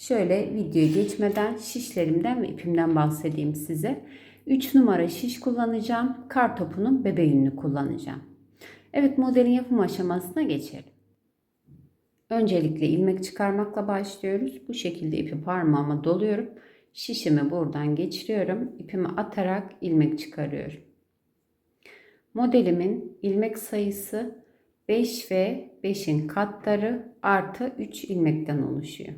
Şöyle videoyu geçmeden şişlerimden ve ipimden bahsedeyim size. 3 numara şiş kullanacağım. Kar topunun bebe yününü kullanacağım. Evet modelin yapım aşamasına geçelim. Öncelikle ilmek çıkarmakla başlıyoruz. Bu şekilde ipi parmağıma doluyorum. Şişimi buradan geçiriyorum. İpimi atarak ilmek çıkarıyorum. Modelimin ilmek sayısı 5 ve 5'in katları artı 3 ilmekten oluşuyor.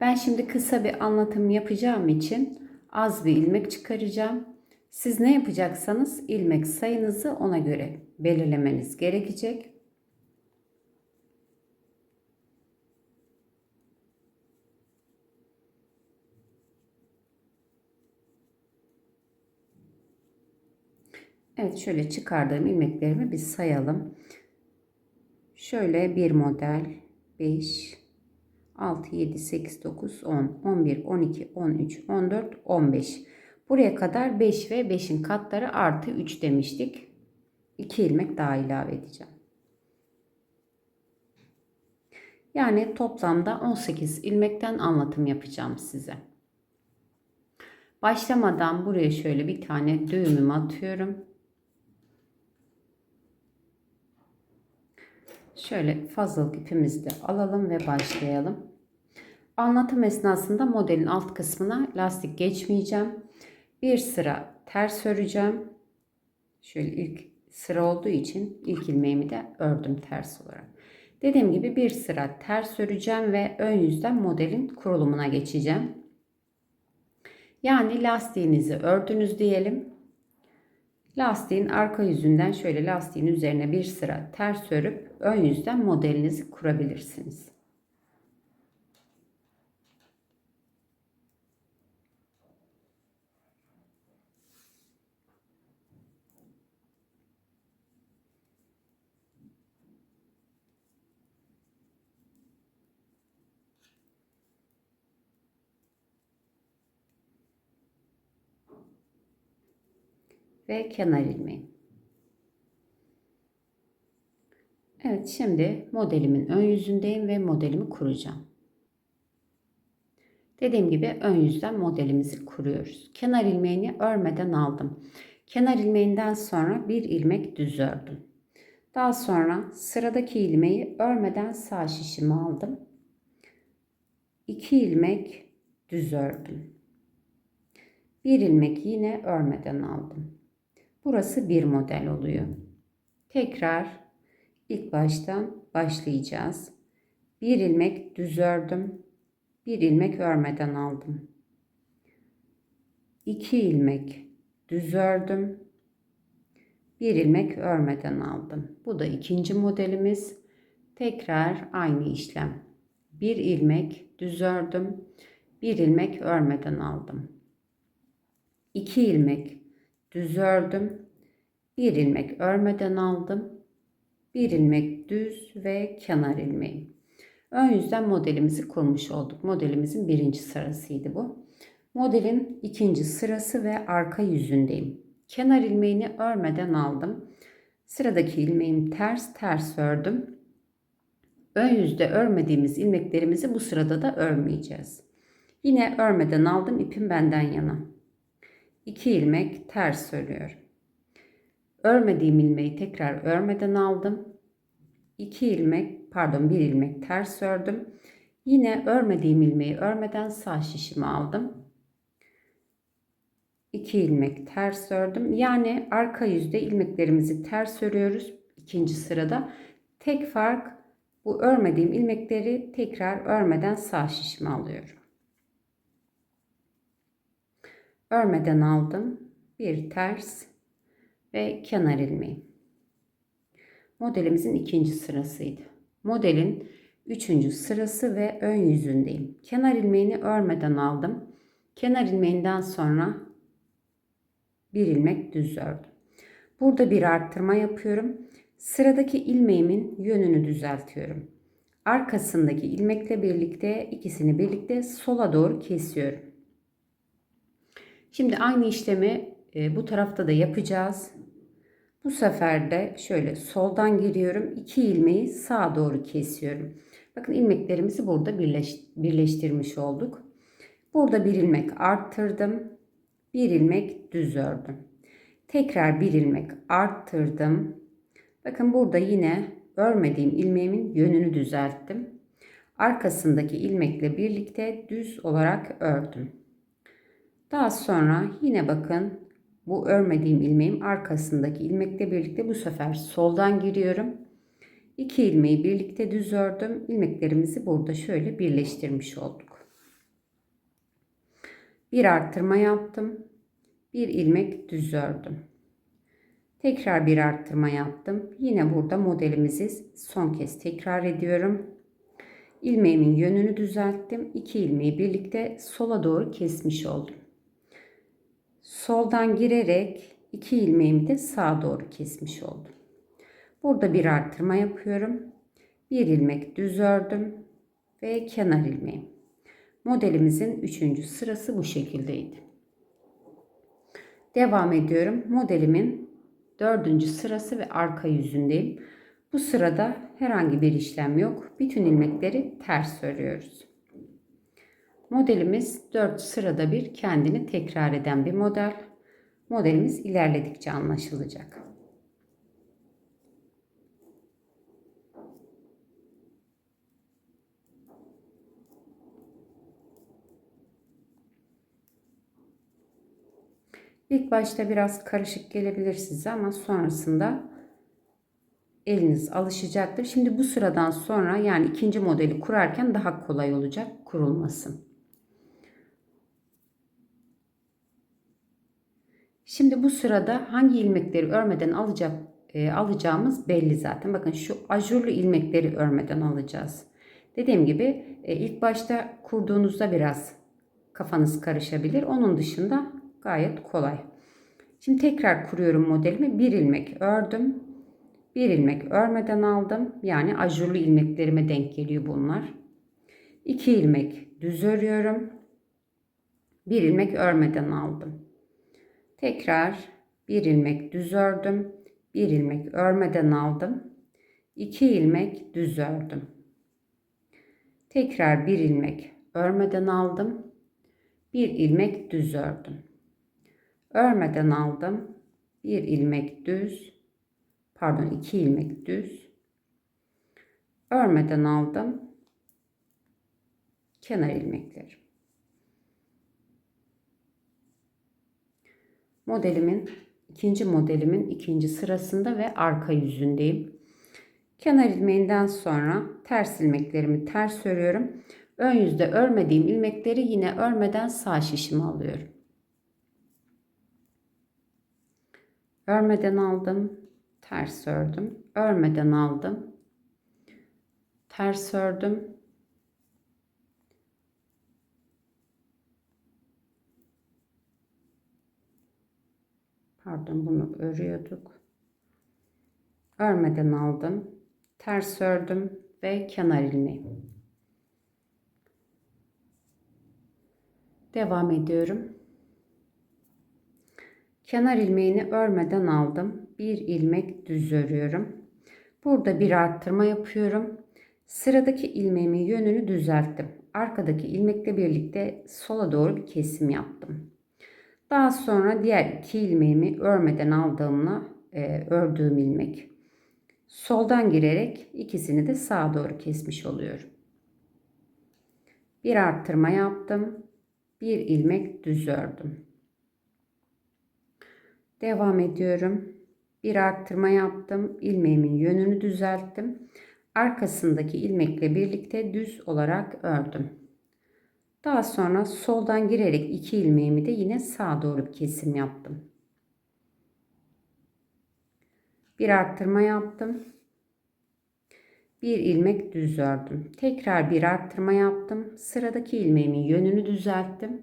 Ben şimdi kısa bir anlatım yapacağım için az bir ilmek çıkaracağım. Siz ne yapacaksanız ilmek sayınızı ona göre belirlemeniz gerekecek. Evet şöyle çıkardığım ilmeklerimi bir sayalım. Şöyle bir model 5 6 7 8 9 10 11 12 13 14 15 Buraya kadar 5 ve 5'in katları artı 3 demiştik. 2 ilmek daha ilave edeceğim. Yani toplamda 18 ilmekten anlatım yapacağım size. Başlamadan buraya şöyle bir tane düğümümü atıyorum. Şöyle fazlalık ipimizi de alalım ve başlayalım. Anlatım esnasında modelin alt kısmına lastik geçmeyeceğim. Bir sıra ters öreceğim. Şöyle ilk sıra olduğu için ilk ilmeğimi de ördüm ters olarak. Dediğim gibi bir sıra ters öreceğim ve ön yüzden modelin kurulumuna geçeceğim. Yani lastiğinizi ördünüz diyelim. Lastiğin arka yüzünden şöyle lastiğin üzerine bir sıra ters örüp ön yüzden modelinizi kurabilirsiniz. ve kenar ilmeği. Evet şimdi modelimin ön yüzündeyim ve modelimi kuracağım. Dediğim gibi ön yüzden modelimizi kuruyoruz. Kenar ilmeğini örmeden aldım. Kenar ilmeğinden sonra bir ilmek düz ördüm. Daha sonra sıradaki ilmeği örmeden sağ şişimi aldım. 2 ilmek düz ördüm. Bir ilmek yine örmeden aldım. Burası bir model oluyor. Tekrar ilk baştan başlayacağız. Bir ilmek düz ördüm. Bir ilmek örmeden aldım. İki ilmek düz ördüm. Bir ilmek örmeden aldım. Bu da ikinci modelimiz. Tekrar aynı işlem. Bir ilmek düz ördüm. Bir ilmek örmeden aldım. İki ilmek düz ördüm. Bir ilmek örmeden aldım. Bir ilmek düz ve kenar ilmeği. Ön yüzden modelimizi kurmuş olduk. Modelimizin birinci sırasıydı bu. Modelin ikinci sırası ve arka yüzündeyim. Kenar ilmeğini örmeden aldım. Sıradaki ilmeğim ters ters ördüm. Ön yüzde örmediğimiz ilmeklerimizi bu sırada da örmeyeceğiz. Yine örmeden aldım ipim benden yana. 2 ilmek ters örüyorum. Örmediğim ilmeği tekrar örmeden aldım. 2 ilmek pardon 1 ilmek ters ördüm. Yine örmediğim ilmeği örmeden sağ şişimi aldım. 2 ilmek ters ördüm. Yani arka yüzde ilmeklerimizi ters örüyoruz. ikinci sırada. Tek fark bu örmediğim ilmekleri tekrar örmeden sağ şişimi alıyorum. Örmeden aldım. Bir ters ve kenar ilmeği. Modelimizin ikinci sırasıydı. Modelin üçüncü sırası ve ön yüzündeyim. Kenar ilmeğini örmeden aldım. Kenar ilmeğinden sonra bir ilmek düz ördüm. Burada bir arttırma yapıyorum. Sıradaki ilmeğimin yönünü düzeltiyorum. Arkasındaki ilmekle birlikte ikisini birlikte sola doğru kesiyorum. Şimdi aynı işlemi e, bu tarafta da yapacağız. Bu sefer de şöyle soldan giriyorum. iki ilmeği sağa doğru kesiyorum. Bakın ilmeklerimizi burada birleş, birleştirmiş olduk. Burada bir ilmek arttırdım. Bir ilmek düz ördüm. Tekrar bir ilmek arttırdım. Bakın burada yine örmediğim ilmeğimin yönünü düzelttim. Arkasındaki ilmekle birlikte düz olarak ördüm. Daha sonra yine bakın bu örmediğim ilmeğim arkasındaki ilmekle birlikte bu sefer soldan giriyorum. İki ilmeği birlikte düz ördüm. İlmeklerimizi burada şöyle birleştirmiş olduk. Bir arttırma yaptım. Bir ilmek düz ördüm. Tekrar bir arttırma yaptım. Yine burada modelimizi son kez tekrar ediyorum. İlmeğimin yönünü düzelttim. İki ilmeği birlikte sola doğru kesmiş oldum. Soldan girerek iki ilmeğimi de sağa doğru kesmiş oldum. Burada bir arttırma yapıyorum. Bir ilmek düz ördüm ve kenar ilmeğim. Modelimizin üçüncü sırası bu şekildeydi. Devam ediyorum. Modelimin dördüncü sırası ve arka yüzündeyim. Bu sırada herhangi bir işlem yok. Bütün ilmekleri ters örüyoruz. Modelimiz 4 sırada bir kendini tekrar eden bir model. Modelimiz ilerledikçe anlaşılacak. İlk başta biraz karışık gelebilir size ama sonrasında eliniz alışacaktır. Şimdi bu sıradan sonra yani ikinci modeli kurarken daha kolay olacak kurulması. Şimdi bu sırada hangi ilmekleri örmeden alacak e, alacağımız belli zaten. Bakın şu ajurlu ilmekleri örmeden alacağız. Dediğim gibi e, ilk başta kurduğunuzda biraz kafanız karışabilir. Onun dışında gayet kolay. Şimdi tekrar kuruyorum modelimi. Bir ilmek ördüm. Bir ilmek örmeden aldım. Yani ajurlu ilmeklerime denk geliyor bunlar. İki ilmek düz örüyorum. Bir ilmek örmeden aldım. Tekrar bir ilmek düz ördüm. Bir ilmek örmeden aldım. 2 ilmek düz ördüm. Tekrar bir ilmek örmeden aldım. Bir ilmek düz ördüm. Örmeden aldım. Bir ilmek düz. Pardon iki ilmek düz. Örmeden aldım. Kenar ilmekleri. Modelimin ikinci modelimin ikinci sırasında ve arka yüzündeyim. Kenar ilmeğinden sonra ters ilmeklerimi ters örüyorum. Ön yüzde örmediğim ilmekleri yine örmeden sağ şişime alıyorum. Örmeden aldım, ters ördüm. Örmeden aldım, ters ördüm. Pardon bunu örüyorduk. Örmeden aldım. Ters ördüm ve kenar ilmeği. Devam ediyorum. Kenar ilmeğini örmeden aldım. Bir ilmek düz örüyorum. Burada bir arttırma yapıyorum. Sıradaki ilmeğimin yönünü düzelttim. Arkadaki ilmekle birlikte sola doğru bir kesim yaptım. Daha sonra diğer iki ilmeğimi örmeden aldığımla e, ördüğüm ilmek. Soldan girerek ikisini de sağa doğru kesmiş oluyorum. Bir arttırma yaptım. Bir ilmek düz ördüm. Devam ediyorum. Bir arttırma yaptım. ilmeğimin yönünü düzelttim. Arkasındaki ilmekle birlikte düz olarak ördüm. Daha sonra soldan girerek iki ilmeğimi de yine sağa doğru kesim yaptım. Bir arttırma yaptım. Bir ilmek düz ördüm. Tekrar bir arttırma yaptım. Sıradaki ilmeğimin yönünü düzelttim.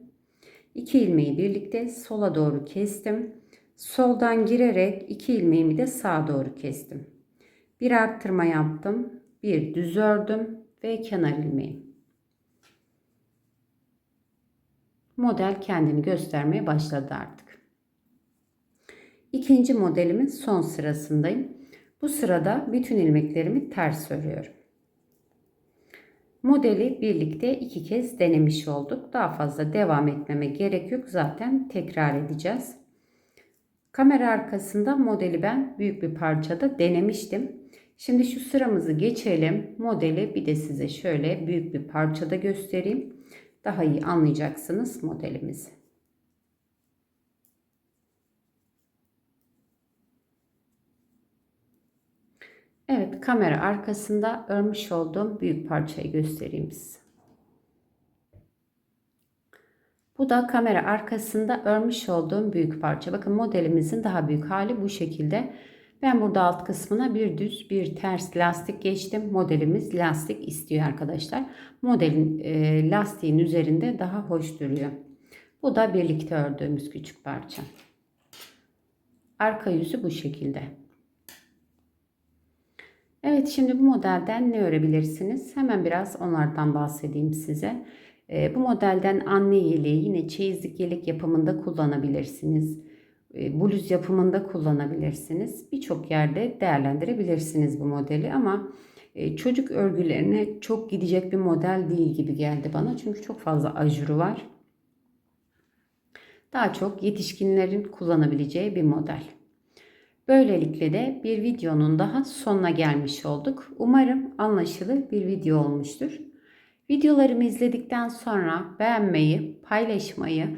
İki ilmeği birlikte sola doğru kestim. Soldan girerek iki ilmeğimi de sağa doğru kestim. Bir arttırma yaptım. Bir düz ördüm ve kenar ilmeği. Model kendini göstermeye başladı artık. İkinci modelimin son sırasındayım. Bu sırada bütün ilmeklerimi ters örüyorum. Modeli birlikte iki kez denemiş olduk. Daha fazla devam etmeme gerek yok. Zaten tekrar edeceğiz. Kamera arkasında modeli ben büyük bir parçada denemiştim. Şimdi şu sıramızı geçelim. Modeli bir de size şöyle büyük bir parçada göstereyim. Daha iyi anlayacaksınız modelimizi. Evet kamera arkasında örmüş olduğum büyük parçayı göstereyim size. Bu da kamera arkasında örmüş olduğum büyük parça. Bakın modelimizin daha büyük hali bu şekilde. Ben burada alt kısmına bir düz bir ters lastik geçtim. Modelimiz lastik istiyor arkadaşlar. Modelin e, lastiğin üzerinde daha hoş duruyor. Bu da birlikte ördüğümüz küçük parça. Arka yüzü bu şekilde. Evet şimdi bu modelden ne örebilirsiniz? Hemen biraz onlardan bahsedeyim size. E, bu modelden anne yeleği yine çeyizlik yelek yapımında kullanabilirsiniz. E, bluz yapımında kullanabilirsiniz. Birçok yerde değerlendirebilirsiniz bu modeli ama e, çocuk örgülerine çok gidecek bir model değil gibi geldi bana. Çünkü çok fazla ajuru var. Daha çok yetişkinlerin kullanabileceği bir model. Böylelikle de bir videonun daha sonuna gelmiş olduk. Umarım anlaşılır bir video olmuştur. Videolarımı izledikten sonra beğenmeyi, paylaşmayı,